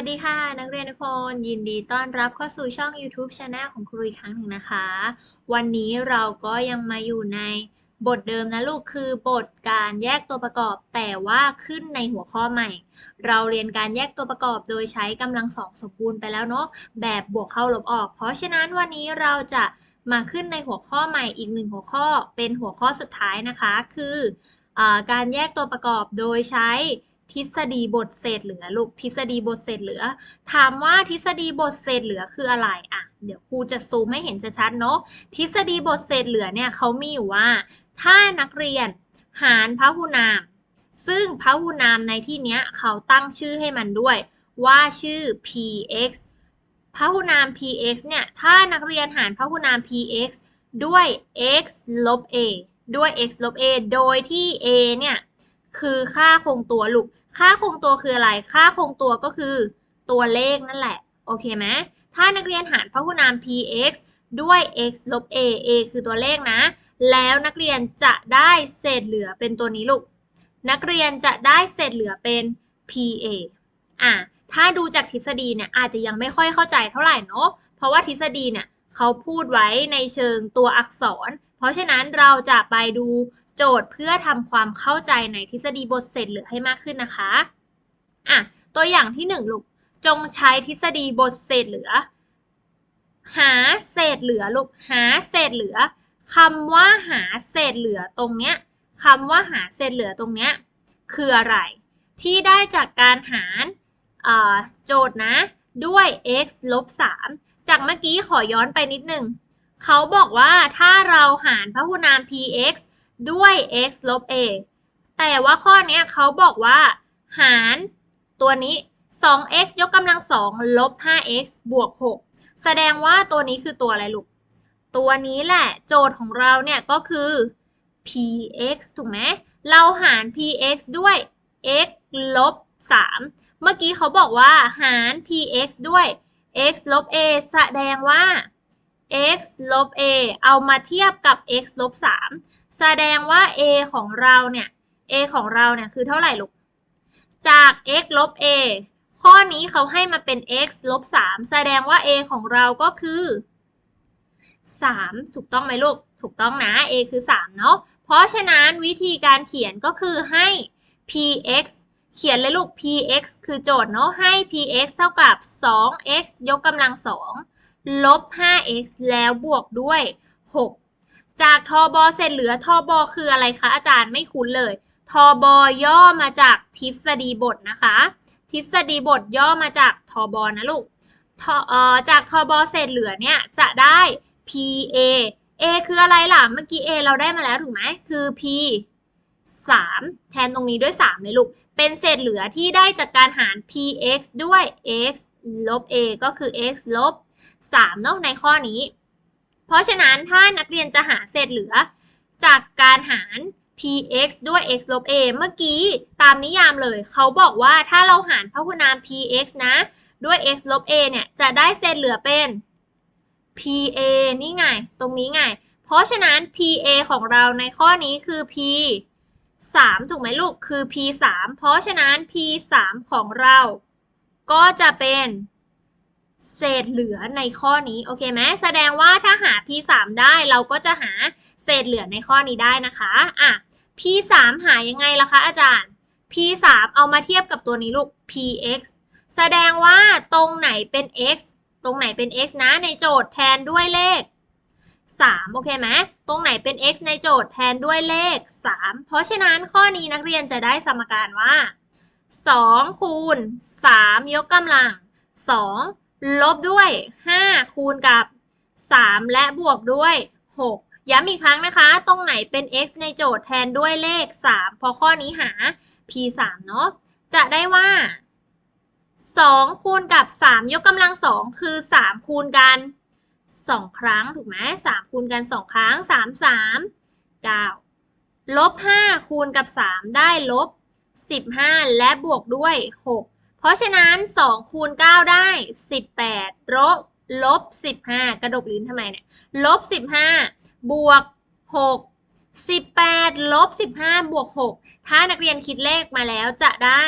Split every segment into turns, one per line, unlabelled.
วัสดีค่ะ นักเรียนทุกคน ยินดีต้อนรับเข้าสู่ช่อง YouTube Channel ของครูอีกครั้งหนึ่งนะคะ วันนี้เราก็ยังมาอยู่ในบทเดิมนะลูกคือบทการแยกตัวประกอบ แต่ว่าขึ้นในหัวข้อใหม่ เราเรียนการแยกตัวประกอบโดยใช้กำลังสองสมบูรณ์ไปแล้วเนาะแบบบวกเข้าลบออก เพราะฉะนั้นวันนี้เราจะมาขึ้นในหัวข้อใหม่อีกหนึ่งหัวข้อเป็นหัวข้อสุดท้ายนะคะ คืออการแยกตัวประกอบโดยใช้ ทฤษฎีบทเศษเหลือลูกทฤษฎีบทเศษเหลือ ถามว่าทฤษฎีบทเศษเหลือคืออะไรอะเดี๋ยวครูจะซูมให้เห็นชัดๆเนาะทฤษฎีบทเศษเหลือเนี่ยเขามีอยู่ว่า ถ้านักเรียนหารพหุนาม ซึ่งพหุนามในที่เนี้ยเขาตั้งชื่อให้มันด้วย ว่าชื่อ px พหุนาม px เนี่ยถ้านักเรียนหารพหุนาม px ด้วย x ลบ a ด้วย x ลบ a โดยที่ a เนี่ย คือค่าคงตัวลูก ค่าคงตัวคืออะไร ค่าคงตัวก็คือตัวเลขนั่นแหละ โอเคไหมถ้านักเรียนหารพหุนาม px ด้วย x ลบ a a คือตัวเลขนะ แล้วนักเรียนจะได้เศษเหลือเป็นตัวนี้ลูก นักเรียนจะได้เศษเหลือเป็น pa อะ ถ้าดูจากทฤษฎีเนี่ยอาจจะยังไม่ค่อยเข้าใจเท่าไหร่เนาะ เพราะว่าทฤษฎีเนี่ยเขาพูดไว้ในเชิงตัวอักษร เพราะฉะนั้นเราจะไปดู โจทย์เพื่อทำความเข้าใจในทฤษฎีบทเศษเหลือให้มากขึ้นนะคะอะตัวอย่างที่หนึ่งลูกจงใช้ทฤษฎีบทเศษเหลือ หาเศษเหลือลูกหาเศษเหลือคำว่าหาเศษเหลือตรงเนี้ยคำว่าหาเศษเหลือตรงเนี้ยคืออะไร ที่ได้จากการหารโจทย์นะ ด้วย x ลบ3จากเมื่อกี้ขอย้อนไปนิดนึง เขาบอกว่าถ้าเราหารพหุนาม px ด้วย x ลบ a แต่ว่าข้อนี้เขาบอกว่า หารตัวนี้ 2x ยกกำลัง2ลบ 5x บวก 6 แสดงว่าตัวนี้คือตัวอะไรลูก ตัวนี้แหละโจทย์ของเราเนี่ยก็คือ px ถูกไหม เราหาร px ด้วย x ลบ 3 เมื่อกี้เขาบอกว่าหาร px ด้วย x ลบ a แสดงว่า x ลบ a เอามาเทียบกับ x ลบ3แสดงว่า a ของเราเนี่ย a ของเราเนี่ยคือเท่าไหร่ลูก จาก x ลบ a ข้อนี้เขาให้มาเป็น x ลบ3แสดงว่า a ของเราก็คือ 3 ถูกต้องไหมลูก ถูกต้องนะ a คือ 3 เนาะ เพราะฉะนั้นวิธีการเขียนก็คือให้ px เขียนเลยลูก px คือโจทย์เนาะ ให้ px เท่ากับ 2x ยกกำลัง 2 ลบ 5x แล้วบวกด้วย 6 จากทบเสร็จเหลือทบคืออะไรคะอาจารย์ไม่คุ้นเลยทบย่อมาจากทฤษฎีบทนะคะ ทฤษฎีบทย่อมาจากทบนะลูกทเอจากทบเศษเหลือเนี่ยจะได้ PA A คืออะไรล่ะ เมื่อกี้ A เราได้มาแล้วถูกไหม คือ P 3 แทนตรงนี้ด้วย 3 เลยลูก เป็นเศษเหลือที่ได้จากการหาร px ด้วย x ลบ a ก็คือ x ลบ 3เนาะในข้อนี้ เพราะฉะนั้นถ้านักเรียนจะหาเศษเหลือ จากการหาร px ด้วย x ลบ a เมื่อกี้ตามนิยามเลย เขาบอกว่าถ้าเราหารพหุนาม px นะ ด้วย x ลบ a เนี่ย จะได้เศษเหลือเป็น PA นี่ไง ตรงนี้ไง เพราะฉะนั้น PA ของเราในข้อนี้คือ P 3 ถูกไหมลูก คือ P 3เพราะฉะนั้น P 3ของเรา ก็จะเป็น เศษเหลือในข้อนี้โอเคไหมแสดงว่าถ้าหา P 3ได้เราก็จะหาเศษเหลือในข้อนี้ได้นะคะอะ P 3หายังไงล่ะคะอาจารย์ P 3เอามาเทียบกับตัวนี้ลูก PX แสดงว่าตรงไหนเป็น x ตรงไหนเป็น x นะในโจทย์แทนด้วยเลข 3 โอเคไหมตรงไหนเป็น x ในโจทย์แทนด้วยเลข 3 เพราะฉะนั้นข้อนี้นักเรียนจะได้สมการว่า2คูณ3ยกกำลัง2 ลบด้วย 5 คูณกับ 3 และบวกด้วย 6 ย้ำอีกครั้งนะคะ ตรงไหนเป็น x ในโจทย์แทนด้วยเลข3เพราะข้อนี้หา p 3เนาะ จะได้ว่า 2 คูณกับ 3 ยกกำลัง 2 คือ 3 คูณกัน 2 ครั้ง ถูกไหม3คูณกัน 2 ครั้ง 3 3 9 ลบ 5 คูณกับ 3 ได้ลบ 15 และบวกด้วย 6 เพราะฉะนั้น2คูณ9ได้ 18ลบลบ15 กระดกลิ้นทำไมเนี่ยลบ15 บวก 6 18ลบ15 บวก 6 ถ้านักเรียนคิดเลขมาแล้วจะได้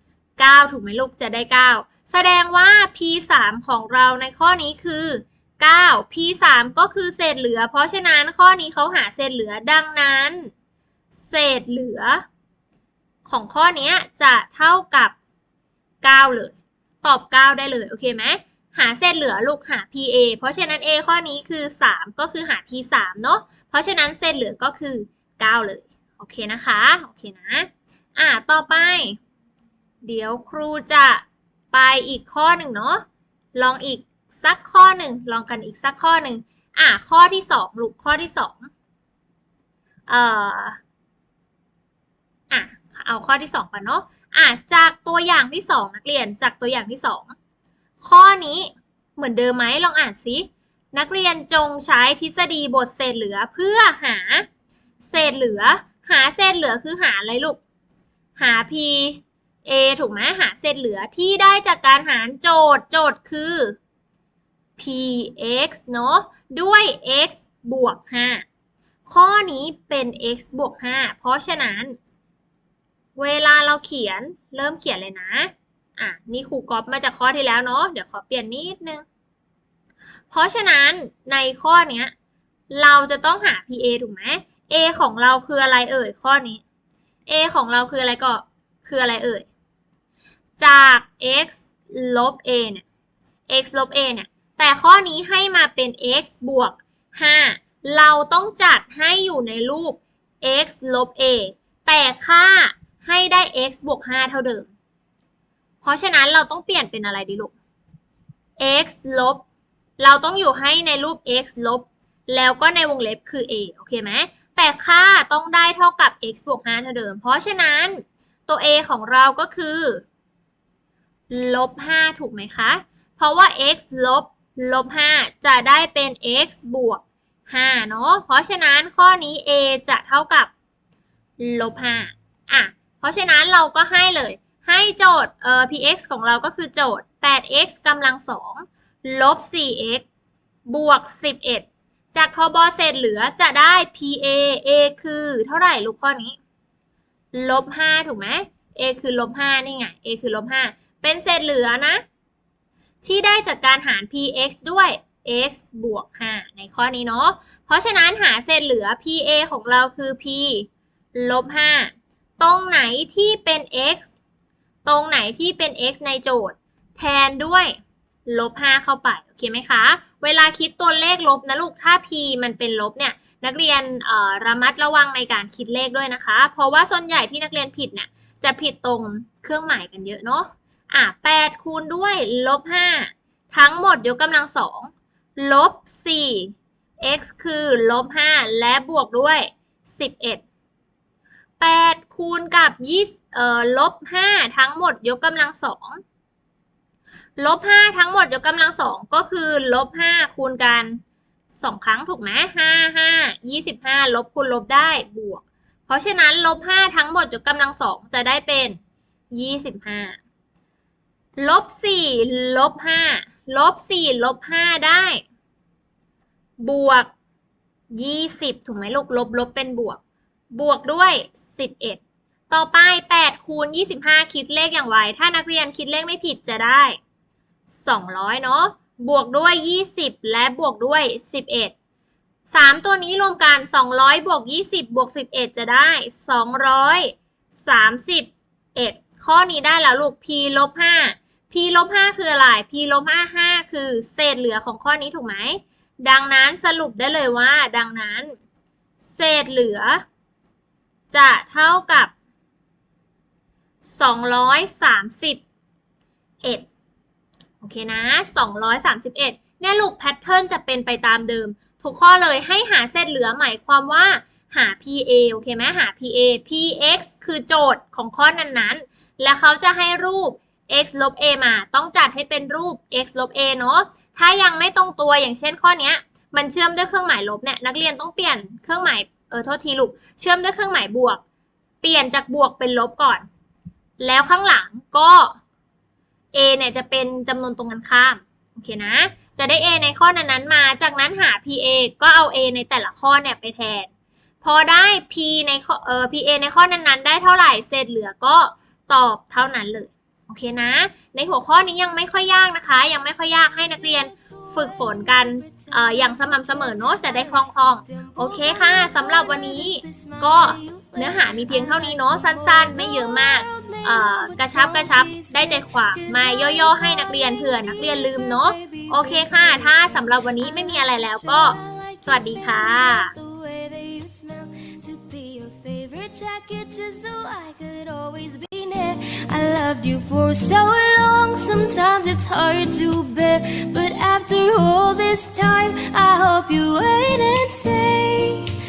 9 ถูกไหมลูกจะได้ 9 แสดงว่า p 3ของเราในข้อนี้คือ 9 p 3ก็คือเศษเหลือ เพราะฉะนั้นข้อนี้เขาหาเศษเหลือดังนั้น เศษเหลือ ของข้อนี้จะเท่ากับ 9 เลย ตอบ 9 ได้เลย โอเคไหม หาเศษเหลือลูกหา PA เพราะฉะนั้น A ข้อนี้คือ 3 ก็คือหา P 3เนาะ เพราะฉะนั้นเศษเหลือก็คือ 9 เลย โอเคนะคะ โอเคนะ อ่า ต่อไป เดี๋ยวครูจะไปอีกข้อหนึ่งเนาะ ลองอีกสักข้อหนึ่ง ลองกันอีกสักข้อหนึ่ง อ่าข้อที่สองลูกข้อที่สองเอ่อ อะ เอาข้อที่สองก่อนเนาะ อะจากตัวอย่างที่สองนักเรียนจากตัวอย่างที่สองข้อนี้เหมือนเดิมไหมลองอ่านสินักเรียนจงใช้ทฤษฎีบทเศษเหลือเพื่อหา เศษเหลือ หาเศษเหลือคือหาอะไรลูก หา p a ถูกไหมหาเศษเหลือที่ได้จากการหารโจทย์โจทย์คือ p x เนาะด้วย x บวก 5 ข้อนี้เป็น x บวก 5 เพราะฉะนั้น เวลาเราเขียนเริ่มเขียนเลยนะ อะ นี่ครูก๊อปมาจากข้อที่แล้วเนาะ เดี๋ยวขอเปลี่ยนนิดนึง เพราะฉะนั้นในข้อเนี้ย เราจะต้องหา PA ถูกไหม A ของเราคืออะไรเอ่ยข้อนี้ A ของเราคืออะไรก็คืออะไรเอ่ย จาก x ลบ a เนี่ย x ลบ a เนี่ย แต่ข้อนี้ให้มาเป็น x บวก 5 เราต้องจัดให้อยู่ในรูป x ลบ a แต่ค่า ให้ได้ x บวก 5 เท่าเดิม เพราะฉะนั้นเราต้องเปลี่ยนเป็นอะไรดีลูก x ลบ เราต้องอยู่ให้ในรูป x ลบ แล้วก็ในวงเล็บคือ a โอเคไหม แต่ค่าต้องได้เท่ากับ x บวก 5 เท่าเดิม เพราะฉะนั้นตัว a ของเราก็คือลบ 5 ถูกไหมคะ เพราะว่า x ลบ ลบ 5 จะได้เป็น x บวก 5 เนาะ เพราะฉะนั้นข้อนี้ a จะเท่ากับลบ 5 อะ เพราะฉะนั้นเราก็ให้เลย ให้โจทย์เอ่อ px ของเราก็คือโจทย์ 8x กำลัง 2 ลบ 4x บวก 11 จากทบอเศษเหลือจะได้ pa a คือเท่าไหร่ลูกข้อนี้ ลบ 5 ถูกไหม a คือลบ 5 นี่ไง a คือลบ 5 เป็นเศษเหลือนะ ที่ได้จากการหาร px ด้วย x บวก 5 ในข้อนี้เนาะ เพราะฉะนั้นหาเศษเหลือ pa ของเราคือ p ลบ 5 ตรงไหนที่เป็น x ตรงไหนที่เป็น x ในโจทย์ แทนด้วยลบ 5 เข้าไป โอเคไหมคะ เวลาคิดตัวเลขลบนะลูก ถ้า p มันเป็นลบเนี่ย นักเรียนระมัดระวังในการคิดเลขด้วยนะคะ เพราะว่าส่วนใหญ่ที่นักเรียนผิดเนี่ย จะผิดตรงเครื่องหมายกันเยอะเนาะ อะ8คูณด้วยลบ 5 ทั้งหมดยกกำลัง 2 ลบ 4 x คือลบ 5 และบวกด้วย 11 8 คูณกับ20เอ่อลบ5ทั้งหมดยกกำลัง2ลบ5ทั้งหมดยกกำลัง2ก็คือลบ5คูณกัน2ครั้งถูกไหม5 5 25ลบคูณลบได้บวก เพราะฉะนั้นลบ5ทั้งหมดยกกำลัง2จะได้เป็น25ลบ4ลบ5ลบ4ลบ5ได้ บวก20ถูกไหมลูกลบลบเป็นบวก บวกด้วย 11 ต่อไป 8 คูณ 25 คิดเลขอย่างไรถ้านักเรียนคิดเลขไม่ผิดจะได้ 200 เนาะ บวกด้วย 20 และบวกด้วย 11 3 ตัวนี้รวมกัน 200 บวก 20 บวก 11 จะได้ 231 ข้อนี้ได้แล้วลูก p ลบ 5 p ลบ 5 คืออะไร p ลบ 5 5 คือเศษเหลือของข้อนี้ถูกไหม ดังนั้นสรุปได้เลยว่า ดังนั้น เศษเหลือ จะเท่ากับ 231 โอเคนะ 231 เนี่ยลูกแพทเทิร์นจะเป็นไปตามเดิม ทุกข้อเลยให้หาเศษเหลือหมายความว่าหา PA โอเคไหมหา PA PX คือโจทย์ของข้อนั้นๆ และเขาจะให้รูป x ลบ a มาต้องจัดให้เป็นรูป x ลบ a เนาะ ถ้ายังไม่ตรงตัวอย่างเช่นข้อนี้มันเชื่อมด้วยเครื่องหมายลบเนี่ยนักเรียนต้องเปลี่ยนเครื่องหมาย เออโทษทีลูก เชื่อมด้วยเครื่องหมายบวก เปลี่ยนจากบวกเป็นลบก่อน แล้วข้างหลังก็ a เนี่ยจะเป็นจำนวนตรงกันข้าม โอเคนะ จะได้ a ในข้อนั้นๆมา จากนั้นหา pa ก็เอา a ในแต่ละข้อเนี่ยไปแทน พอได้ p ในข้อเออ pa ในข้อนั้นๆ ได้เท่าไหร่ เศษเหลือก็ตอบเท่านั้นเลย โอเคนะ ในหัวข้อนี้ยังไม่ค่อยยากนะคะ ยังไม่ค่อยยากให้นักเรียน ฝึกฝนกันออย่างสม่ำเสมอเนอะจะได้คล่องๆโอเคค่ะสำหรับวันนี้ก็เนื้อหามีเพียงเท่านี้เนอะสั้นๆ ไม่เยอะมากกระชับกระชับได้ใจความมาย่อๆให้นักเรียนเผื่อนักเรียนลืมเนอะโอเคค่ะ ถ้าสำหรับวันนี้ไม่มีอะไรแล้วก็ สวัสดีค่ะ
jacket just so I could always be I loved you for so long, sometimes it's hard to bear. But after all this time, I hope you wait and see.